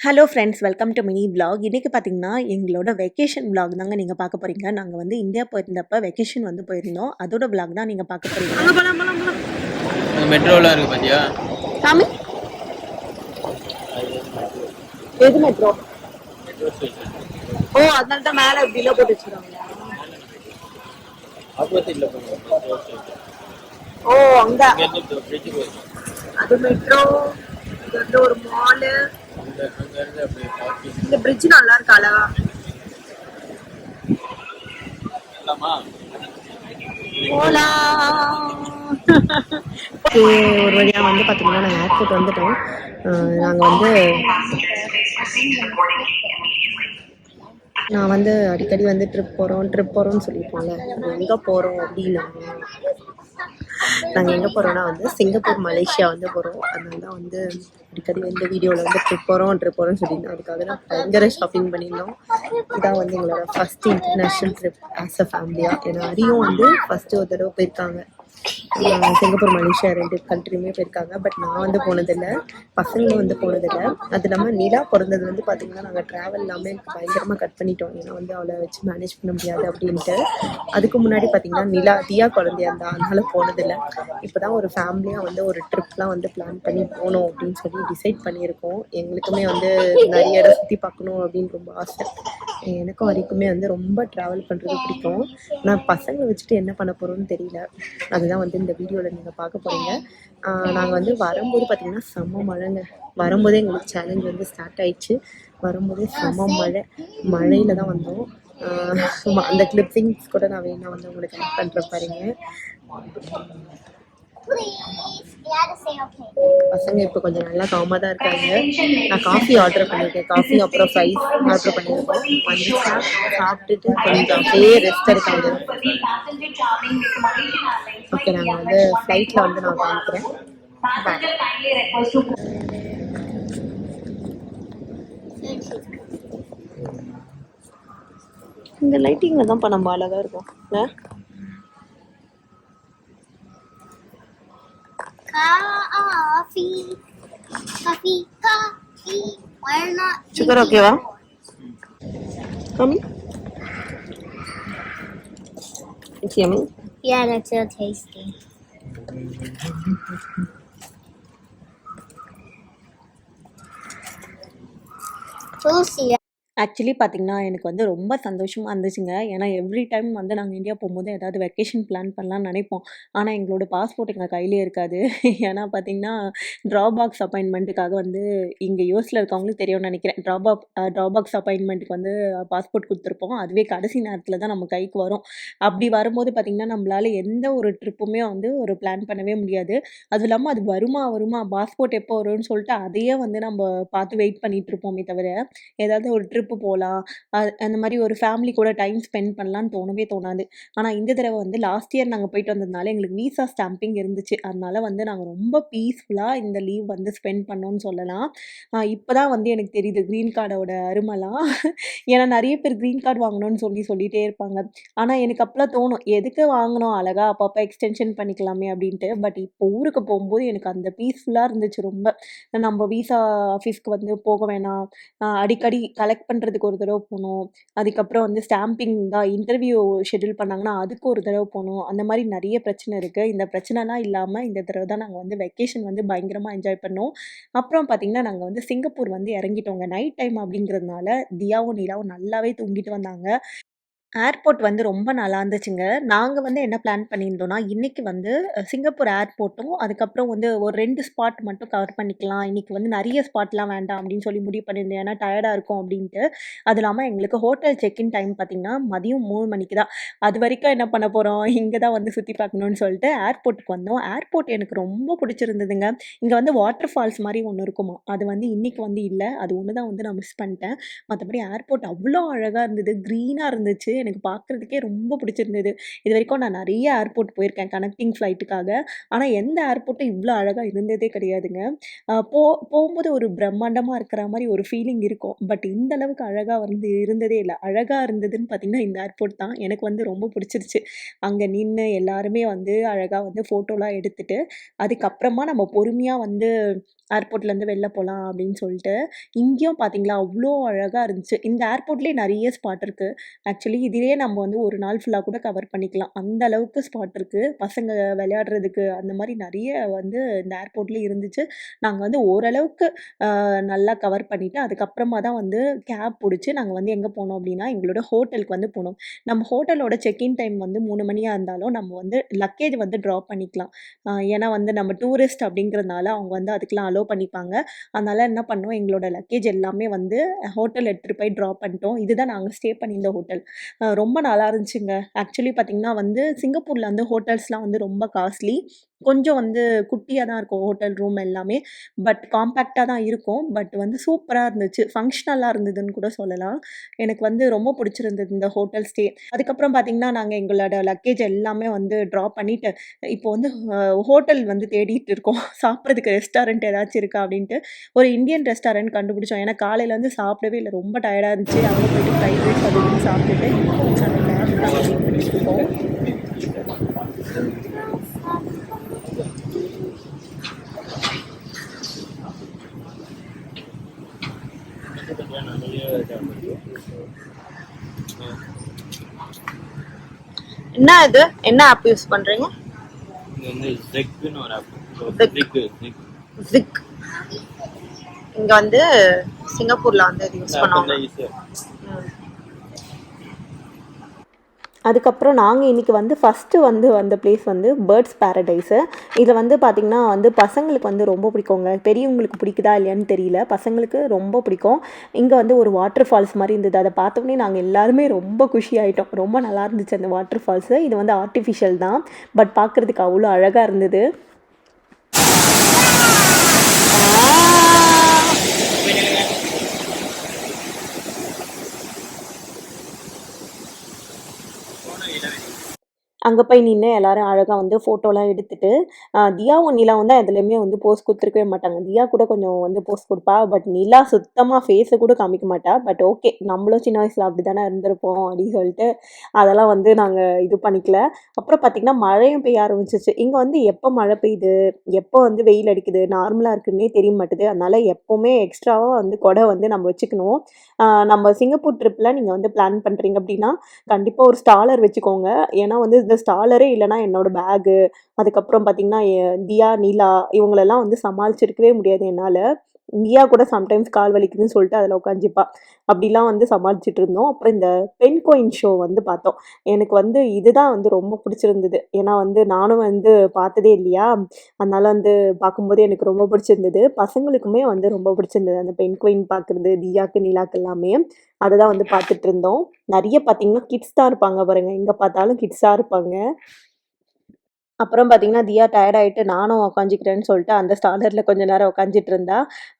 Hello friends welcome to mini vlog. இன்றைக்கி பார்த்தீங்கன்னா எங்களோட வெக்கேஷன் vlog தாங்க நீங்கள் பார்க்க போகிறீங்க நாங்கள் வந்து இந்தியா போயிருந்தப்ப வெக்கேஷன் வந்து போயிருந்தோம். அதோட vlog தான் நீங்கள் பார்க்க போகிறீங்க மெட்ரோலாம் இருக்கு பாத்தியா? சாமி? எது மெட்ரோ ஓ அதனால தான் மேலே இப்படிலாம் போட்டு ஸ்டேஷன் ஓ அங்கே. அது மெட்ரோ இது வந்து ஒரு மாலு இந்த பிரிட்ஜ் நல்லா இருக்கு அழகா ஒரு வழியாக வந்து பார்த்தீங்கன்னா நாங்கள் ஏர்போர்ட் வந்துட்டோம். நாங்கள் வந்து நான் வந்து அடிக்கடி வந்து ட்ரிப் போகிறோம் ட்ரிப் போகிறோம்னு சொல்லியிருப்போம்ல எங்கே போகிறோம் அப்படின்னா நாங்கள் எங்கே போகிறோம்னா வந்து சிங்கப்பூர் மலேசியா வந்து போகிறோம் அதனால தான் வந்து அடிக்கடி வந்து வீடியோவில் வந்து ட்ரிப் போகிறோம் ட்ரிப் போகிறோம்னு சொல்லியிருந்தோம் அதுக்காக தான் பயங்கர ஷாப்பிங் பண்ணியிருந்தோம். இதான் வந்து எங்களோட first international trip as a ஃபேமிலியாக ஏன்னா அரியும் வந்து ஃபஸ்ட்டு ஒரு தடவை போயிருக்காங்க. சிங்கப்பூர் மலேசியா ரெண்டு கண்ட்ரியுமே போயிருக்காங்க. பட் நான் வந்து போனதில்லை. பசங்களும் வந்து போனதில்லை. அது இல்லாமல் நிலா பிறந்தது வந்து பார்த்திங்கன்னா நாங்கள் ட்ராவல் எல்லாமே பயங்கரமாக கட் பண்ணிட்டோம். ஏன்னா வந்து அவளை வச்சு மேனேஜ் பண்ண முடியாது அப்படின்ட்டு. அதுக்கு முன்னாடி பார்த்திங்கன்னா நிலா தியா குழந்தையா இருந்தா அதனால போனதில்லை. இப்போ தான் ஒரு ஃபேமிலியாக வந்து ஒரு ட்ரிப்லாம் வந்து பிளான் பண்ணி போகணும் அப்படின்னு சொல்லி டிசைட் பண்ணியிருக்கோம். எங்களுக்குமே வந்து நிறைய இடம் சுற்றி பார்க்கணும் அப்படின்னு ரொம்ப ஆசை. எனக்கும் வரைக்குமே வந்து ரொம்ப ட்ராவல் பண்ணுறது பிடிக்கும். நான் பசங்களை வச்சுட்டு என்ன பண்ண போகிறோம்னு தெரியல. அதுதான் வந்து இந்த வீடியோவில் நீங்கள் பார்க்க போகிறீங்க நாங்கள் வந்து வரும்போது பார்த்திங்கன்னா செம்ம மழைங்க. வரும்போதே எங்களுக்கு சேலஞ்ச் வந்து ஸ்டார்ட் ஆயிடுச்சு. வரும்போதே செம்ம மழை. மழையில் தான் வந்தோம். சும்மா அந்த கிளிப்பிங்ஸ் கூட நான் வேணா வந்து உங்களுக்கு ஆட் பண்ணுறேன் பாருங்க. பசங்க இப்போ கொஞ்சம் நல்லா காமாக தான் இருக்காங்க. நான் காஃபி ஆர்டர் பண்ணியிருக்கேன். காஃபி அப்புறம் ஃப்ரைஸ் ஆர்டர் பண்ணியிருக்கோம். வந்து சாப்~ சாப்பிட்டுட்டு கொஞ்சம் அப்படியே ரெஸ்ட் எடுக்காங்க ஓகே நாங்கள் வந்து ஃப்ளைட்டில் வந்து நான் Bye. இந்த லைட்டிங்கில் தான்ப்பா நம்ம அழகாக இருக்கும். இல்லை coffee, coffee, coffee. We're not Yo creo que va. Come. It's yummy. Yeah, that's so tasty. Lucy, actually பார்த்திங்கன்னா எனக்கு வந்து ரொம்ப சந்தோஷமாக இருந்துச்சுங்க. ஏன்னா எவ்ரி டைம் வந்து நாங்கள் இந்தியா போகும்போது ஏதாவது வெக்கேஷன் பிளான் பண்ணலாம்னு நினைப்போம். ஆனால் எங்களோட பாஸ்போர்ட் எங்கள் கையிலே இருக்காது. ஏன்னா பார்த்தீங்கன்னா ட்ராபாக்ஸ் அப்பாயின்மெண்ட்டுக்காக வந்து இங்கே யூஎஸில் இருக்கவங்களுக்கு தெரியும்னு நினைக்கிறேன். ட்ராபாக் ட்ராபாக்ஸ் அப்பாயின்மெண்ட்டுக்கு வந்து பாஸ்போர்ட் கொடுத்துருப்போம். அதுவே கடைசி நேரத்தில் தான் நம்ம கைக்கு வரும். அப்படி வரும்போது பார்த்திங்கன்னா நம்மளால் எந்த ஒரு ட்ரிப்புமே வந்து ஒரு பிளான் பண்ணவே முடியாது. அதுவும் இல்லாமல் அது வருமா வருமா பாஸ்போர்ட் எப்போ வரும்னு சொல்லிட்டு அதையே வந்து நம்ம பார்த்து வெயிட் பண்ணிகிட்ருப்போமே தவிர ஏதாவது ஒரு ட்ரிப் ட்ரிப்பு போகலாம் அந்த மாதிரி ஒரு ஃபேமிலி கூட டைம் ஸ்பெண்ட் பண்ணலான்னு தோணவே தோணாது. ஆனால் இந்த தடவை வந்து லாஸ்ட் இயர் நாங்கள் போயிட்டு வந்ததுனால எங்களுக்கு வீசா ஸ்டாம்பிங் இருந்துச்சு. அதனால வந்து நாங்கள் ரொம்ப பீஸ்ஃபுல்லாக இந்த லீவ் வந்து ஸ்பெண்ட் பண்ணோன்னு சொல்லலாம். இப்போ தான் வந்து எனக்கு தெரியுது க்ரீன் கார்டோட அருமைலாம். ஏன்னா நிறைய பேர் க்ரீன் கார்டு வாங்கணும்னு சொல்லி சொல்லிகிட்டே இருப்பாங்க. ஆனால் எனக்கு அப்போலாம் தோணும் எதுக்கு வாங்கணும்? அழகா அப்பப்போ எக்ஸ்டென்ஷன் பண்ணிக்கலாமே அப்படின்ட்டு. பட் இப்போ ஊருக்கு போகும்போது எனக்கு அந்த பீஸ்ஃபுல்லாக இருந்துச்சு ரொம்ப. நம்ம வீசா ஆஃபீஸ்க்கு வந்து போக வேணாம். அடிக்கடி கலெக்ட் பண்ணுறதுக்கு ஒரு தடவை போகணும். அதுக்கப்புறம் வந்து ஸ்டாம்பிங் தான் இன்டர்வியூ ஷெட்யூல் பண்ணாங்கன்னா அதுக்கு ஒரு தடவை போகணும். அந்த மாதிரி நிறைய பிரச்சனை இருக்குது இந்த பிரச்சனைலாம் இல்லாமல் இந்த தடவை தான் நாங்கள் வந்து வெக்கேஷன் வந்து பயங்கரமாக என்ஜாய் பண்ணோம். அப்புறம் பார்த்திங்கன்னா நாங்கள் வந்து சிங்கப்பூர் வந்து இறங்கிட்டோங்க நைட் டைம் அப்படிங்கிறதுனால தியாவும் நீலாவும் நல்லாவே தூங்கிட்டு வந்தாங்க. ஏர்போர்ட் வந்து ரொம்ப நல்லா இருந்துச்சுங்க. நாங்க வந்து என்ன பிளான் பண்ணியிருந்தோம்னா, இன்னைக்கு வந்து அ சிங்கப்பூர் ஏர்போர்ட்டும், அதுக்கப்புறம் வந்து ஒரு 2 ஸ்பாட் மட்டும் கவர் பண்ணிக்கலாம். இன்னைக்கு வந்து நெறைய ஸ்பாட்லாம் வேண்டாம் அப்படின்னு சொல்லி முடிவு பண்ணியிருந்தோம். ஏன்னா டயர்டா இருக்கும் அப்படின்ட்டு. அது இல்லாம எங்களுக்கு ஹோட்டல் செக்இன் டைம் பார்த்தீங்கன்னா, மதியம் 3 மணிக்கு தான். அதுவரைக்கும் என்ன பண்ண போறோம்? இங்க தான் வந்து சுத்தி பார்க்கணும்னு சொல்லிட்டு ஏர்போர்ட்டுக்கு வந்தோம். ஏர்போர்ட் எனக்கு ரொம்ப பிடிச்சிருந்ததுங்க. இங்க வந்து வாட்டர் ஃபால்ஸ் மாரி ஒண்ணு இருக்குமாம். அது வந்து இன்னைக்கு வந்து இல்ல. அது ஒண்ணு தான் வந்து நான் மிஸ் பண்ணிட்டேன். மத்தபடி ஏர்போர்ட் அவ்ளோ அழகா இருந்தது. கிரீனா இருந்துச்சு. எனக்கு பார்க்குறதுக்கே ரொம்ப பிடிச்சிருந்தது. இது வரைக்கும் நான் நிறைய ஏர்போர்ட் போயிருக்கேன் கனெக்டிங் ஃப்ளைட்டுக்காக. ஆனால் எந்த ஏர்போர்ட்டும் இவ்வளோ அழகாக இருந்ததே கிடையாதுங்க. போ போகும்போது ஒரு பிரம்மாண்டமாக இருக்கிற மாதிரி ஒரு ஃபீலிங் இருக்கும். பட் இந்த அளவுக்கு அழகாக வந்து இருந்ததே இல்லை அழகாக இருந்ததுன்னு பார்த்திங்கன்னா இந்த ஏர்போர்ட் தான். எனக்கு வந்து ரொம்ப பிடிச்சிருச்சு. அங்கே நின்று எல்லாருமே வந்து அழகாக வந்து ஃபோட்டோலாம் எடுத்துகிட்டு அதுக்கப்புறமா நம்ம பொறுமையாக வந்து ஏர்போர்ட்லேருந்து வெளில போகலாம் அப்படின்னு சொல்லிட்டு, இங்கேயும் பார்த்தீங்களா, அவ்வளோ அழகாக இருந்துச்சு. இந்த ஏர்போர்ட்லேயே நிறைய ஸ்பாட் இருக்குது ஆக்சுவலி இதிலே நம்ம வந்து ஒரு நாள் ஃபுல்லாக கூட கவர் பண்ணிக்கலாம். அந்த அளவுக்கு ஸ்பாட் இருக்கு. பசங்க விளையாடுறதுக்கு அந்த மாதிரி நிறைய வந்து இந்த ஏர்போர்ட்லயே இருந்துச்சு. நாங்கள் வந்து ஓரளவுக்கு நல்லா கவர் பண்ணிவிட்டு அதுக்கப்புறமா தான் வந்து கேப் பிடிச்சி நாங்கள் வந்து எங்கே போனோம் அப்படின்னா, எங்களோட ஹோட்டலுக்கு வந்து போனோம். நம்ம ஹோட்டலோட செக்இன் டைம் வந்து மூணு மணியாக இருந்தாலும், நம்ம வந்து லக்கேஜ் வந்து ட்ராப் பண்ணிக்கலாம். ஏன்னா வந்து நம்ம டூரிஸ்ட் அப்படிங்கிறதுனால அவங்க வந்து அதுக்கெல்லாம் அலோவ் பண்ணிப்பாங்க. அதனால் என்ன பண்ணோம், எங்களோட லக்கேஜ் எல்லாமே வந்து ஹோட்டல் எடுத்துகிட்டு போய் ட்ராப் பண்ணிட்டோம். இதுதான் நாங்கள் ஸ்டே பண்ணியிருந்த ஹோட்டல். ரொம்ப நல்லா இருந்துச்சுங்க. ஆக்சுவலி பார்த்தீங்கன்னா வந்து சிங்கப்பூரில் வந்து ஹோட்டல்ஸ்லாம் வந்து ரொம்ப காஸ்ட்லி. கொஞ்சம் வந்து குட்டியாக தான் இருக்கும் ஹோட்டல் ரூம் எல்லாமே. பட் காம்பேக்டாக தான் இருக்கும். பட் வந்து சூப்பராக இருந்துச்சு. ஃபங்க்ஷனலாக இருந்ததுன்னு கூட சொல்லலாம். எனக்கு வந்து ரொம்ப பிடிச்சிருந்தது இந்த ஹோட்டல் ஸ்டே. அதுக்கப்புறம் பார்த்திங்கன்னா நாங்கள் எங்களோட லக்கேஜ் எல்லாமே வந்து ட்ராப் பண்ணிவிட்டு இப்போ வந்து ஹோட்டல் வந்து தேடிட்டு இருக்கோம். சாப்பிட்றதுக்கு ரெஸ்டாரண்ட் ஏதாச்சும் இருக்கா அப்படின்ட்டு. ஒரு இந்தியன் ரெஸ்டாரண்ட் கண்டுபிடிச்சோம். ஏன்னா காலையிலேருந்து சாப்பிடவே இல்லை ரொம்ப டயர்டாக இருந்துச்சு. அங்கே போயிட்டு ஃப்ரைட் ரைஸ் அப்படின்னு சாப்பிட்டுட்டு, இப்போ வந்து அந்த கேப்க்காக வெயிட் பண்ணிட்டு இருக்கோம். கிட்டத்தட்ட நெறைய டேம் இருக்கு. என்ன இது? என்ன ஆப் யூஸ் பண்றீங்க? இங்க வந்து சிங்கப்பூர்ல வந்து இது யூஸ் பண்ணுவாங்க. அதுக்கப்புறம் நாங்கள் இன்னைக்கு வந்து ஃபஸ்ட்டு வந்து வந்த பிளேஸ் வந்து பேர்ட்ஸ் பேரடைஸு. இதில் வந்து பார்த்திங்கன்னா வந்து பசங்களுக்கு வந்து ரொம்ப பிடிக்குங்க. பெரியவங்களுக்கு பிடிக்குதா இல்லையான்னு தெரியல. பசங்களுக்கு ரொம்ப பிடிக்கும். இங்கே வந்து ஒரு வாட்டர் ஃபால்ஸ் மாதிரி இருந்தது. அதை பார்த்தோன்னே நாங்கள் எல்லாருமே ரொம்ப குஷி ஆகிட்டோம் ரொம்ப நல்லா இருந்துச்சு அந்த வாட்டர் ஃபால்ஸு. இது வந்து ஆர்ட்டிஃபிஷியல் தான். பட் பார்க்குறதுக்கு அவ்வளோ அழகாக இருந்தது. அங்கே போய் நின்று எல்லாரும் அழகாக வந்து ஃபோட்டோலாம் எடுத்துட்டு, தியாவும், நிலா வந்து எதுலயுமே வந்து போஸ் கொடுத்துருக்கவே மாட்டாங்க. தியா கூட கொஞ்சம் வந்து போஸ்ட் கொடுப்பா பட் நிலா சுத்தமாக ஃபேஸை கூட காமிக்க மாட்டா. But okay. நம்மளும் சின்ன வயசுல அப்படிதானே இருந்திருப்போம் அப்படின்னு சொல்லிட்டு, அதெல்லாம் வந்து நாங்கள் இது பண்ணிக்கல. அப்புறம் பார்த்திங்கன்னா மழையும் பெய்ய ஆரம்பிச்சிச்சு இங்கே வந்து எப்போ மழை பெய்யுது, எப்போ வந்து வெயில் அடிக்குது, நார்மலாக இருக்குன்னே தெரிய மாட்டுது. அதனால எப்போவுமே எக்ஸ்ட்ராவாக வந்து கொடை வந்து நம்ம வச்சுக்கணும். நம்ம சிங்கப்பூர் ட்ரிப்பில் நீங்கள் வந்து பிளான் பண்ணுறீங்க அப்படின்னா, கண்டிப்பாக ஒரு ஸ்டாலர் வச்சுக்கோங்க. ஏன்னா வந்து இந்த ஸ்டாலரே இல்லைன்னா என்னோட பேகு, அதுக்கப்புறம் பார்த்திங்கன்னா தியா, நிலா இவங்களெல்லாம் வந்து சமாளிச்சிருக்கவே முடியாது என்னால். இந்தியா கூட சம்டைம்ஸ் கால் வலிக்குதுன்னு சொல்லிட்டு அதில் உட்காந்துப்பா. அப்படிலாம் வந்து சமாளிச்சுட்டு இருந்தோம். அப்புறம் இந்த பென்குயின் ஷோ வந்து பார்த்தோம். எனக்கு வந்து இதுதான் வந்து ரொம்ப பிடிச்சிருந்தது. ஏன்னா வந்து நானும் வந்து பார்த்ததே இல்லையா, அதனால வந்து பார்க்கும்போது எனக்கு ரொம்ப பிடிச்சிருந்தது. பசங்களுக்குமே வந்து ரொம்ப பிடிச்சிருந்தது. அந்த பென்குயின் பார்க்குறது, தியாக்கு, நிலாக்கு எல்லாமே. அதை தான் வந்து பார்த்துட்டு இருந்தோம். நிறைய பார்த்தீங்கன்னா, கிட்ஸ் தான் இருப்பாங்க பாருங்க. எங்கே பார்த்தாலும் கிட்ஸாக இருப்பாங்க. அப்புறம் பார்த்தீங்கன்னா, தியா டயர்ட் ஆகிட்டு நானும் உட்காந்துக்கிறேன்னு சொல்லிட்டு அந்த ஸ்டாண்டர்டில் கொஞ்ச நேரம் உட்காந்துட்டு இருந்தா.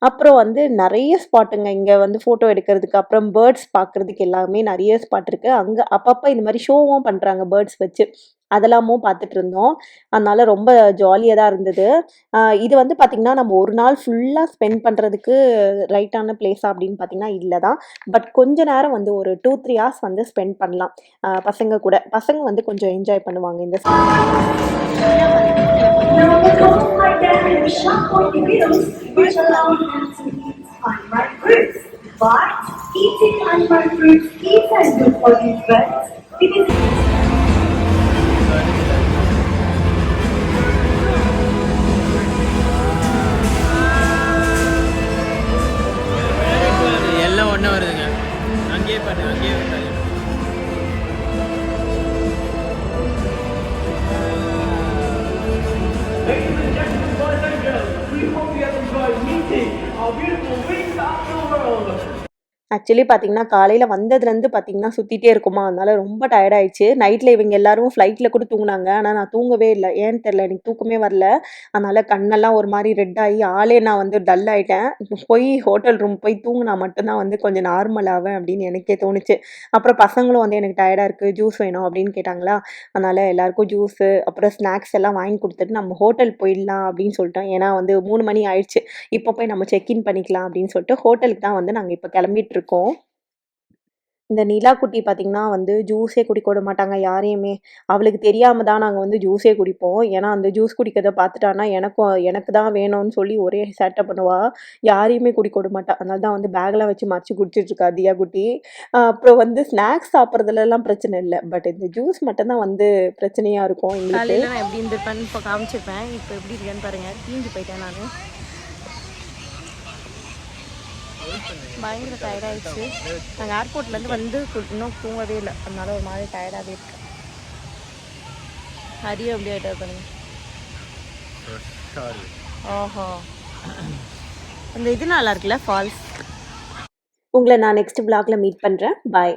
அப்புறம் வந்து நிறைய ஸ்பாட்டுங்க இங்கே வந்து ஃபோட்டோ எடுக்கிறதுக்கு, அப்புறம் பேர்ட்ஸ் பார்க்குறதுக்கு எல்லாமே நிறைய ஸ்பாட் இருக்கு. அங்கே அப்பப்போ இந்த மாதிரி ஷோவும் பண்ணுறாங்க பேர்ட்ஸ் வச்சு. அதெல்லாமும் பார்த்துட்டு இருந்தோம். அதனால ரொம்ப ஜாலியாக தான் இருந்தது. இது வந்து பார்த்திங்கன்னா நம்ம ஒரு நாள் ஃபுல்லாக ஸ்பெண்ட் பண்ணுறதுக்கு ரைட்டான பிளேஸா அப்படின்னு பார்த்தீங்கன்னா, இல்லை தான். பட் கொஞ்ச நேரம் வந்து ஒரு 2, 3 ஹார்ஸ் வந்து ஸ்பெண்ட் பண்ணலாம். பசங்க கூட. பசங்க வந்து கொஞ்சம் என்ஜாய் பண்ணுவாங்க இந்த But eating animal fruits isn't good for these birds actually பார்த்தீங்கன்னா, காலையில் வந்ததுலேருந்து பார்த்தீங்கன்னா, சுற்றிட்டே இருக்குமா அதனால ரொம்ப டயர்ட் ஆயிடுச்சு. நைட்டில் இவங்க எல்லாரும் ஃப்ளைட்டில் கூட தூங்கினாங்க ஆனால் நான் தூங்கவே இல்லை ஏன்னு தெரியல. எனக்கு தூக்கமே வரல. அதனால் கண்ணெல்லாம் ஒரு மாதிரி ரெட் ஆகி ஆளே நான் வந்து டல் ஆகிட்டேன் போய் ஹோட்டல் ரூம் போய் தூங்கினா மட்டும்தான் வந்து கொஞ்சம் நார்மல் ஆவேன் அப்படின்னு எனக்கே தோணுச்சு. அப்புறம் பசங்களும் வந்து எனக்கு டயர்டாக இருக்குது ஜூஸ் வேணும் அப்படின்னு கேட்டாங்களா, அதனால் எல்லாருக்கும் ஜூஸு, அப்புறம் ஸ்நாக்ஸ் எல்லாம் வாங்கி கொடுத்துட்டு நம்ம ஹோட்டல் போயிடலாம் அப்படின்னு சொல்லிட்டோம். ஏன்னா வந்து மூணு மணி ஆயிடுச்சு. இப்போ போய் நம்ம செக் இன் பண்ணிக்கலாம் அப்படின்னு சொல்லிட்டு ஹோட்டலுக்கு தான் வந்து நாங்கள் இப்போ கிளம்பிட்டு இருக்கோம். இந்த நிலா குட்டி பார்த்தீங்கன்னா வந்து ஜூஸே குடிக்க விட மாட்டாங்க யாரையுமே. அவளுக்கு தெரியாமல் தான் நாங்க வந்து ஜூஸே குடிப்போம். ஏன்னா அந்த ஜூஸ் குடிக்கிறத பார்த்துட்டான்னா, எனக்கும் எனக்கு தான் வேணும்னு சொல்லி ஒரே சேட்டை பண்ணுவாள் யாரையுமே குடிக்க விட மாட்டா. அதனால தான் வந்து பேக்லாம் வச்சு மறைச்சி குடிச்சிட்டு இருக்கா தியா குட்டி. அப்புறம் வந்து ஸ்நாக்ஸ் சாப்பிட்றதுலலாம் பிரச்சனை இல்லை பட் இந்த ஜூஸ் மட்டும்தான் வந்து பிரச்சனையா இருக்கும் எங்களுக்கு. நான் எப்படி இருந்திருப்பேன்னு இப்போ காமிச்சிருப்பேன் இப்போ எப்படி இருக்கேன்னு பாருங்கள் தீஞ்சு போயிட்டேன் நான் பயங்கர டயர்டாயிடுச்சு நாங்கள் ஏர்போர்ட்லேருந்து வந்து இன்னும் தூங்கவே இல்லை. அதனால ஒரு மாதிரி டயர்டாகவே இருக்கு. ஹரியும் எப்படி ஆகிட்டா பாருங்க. ஓஹோ அந்த இது நல்லா இருக்குல்ல ஃபால்ஸ் உங்கள நான் நெக்ஸ்ட் விளாக்ல மீட் பண்றேன். பாய்.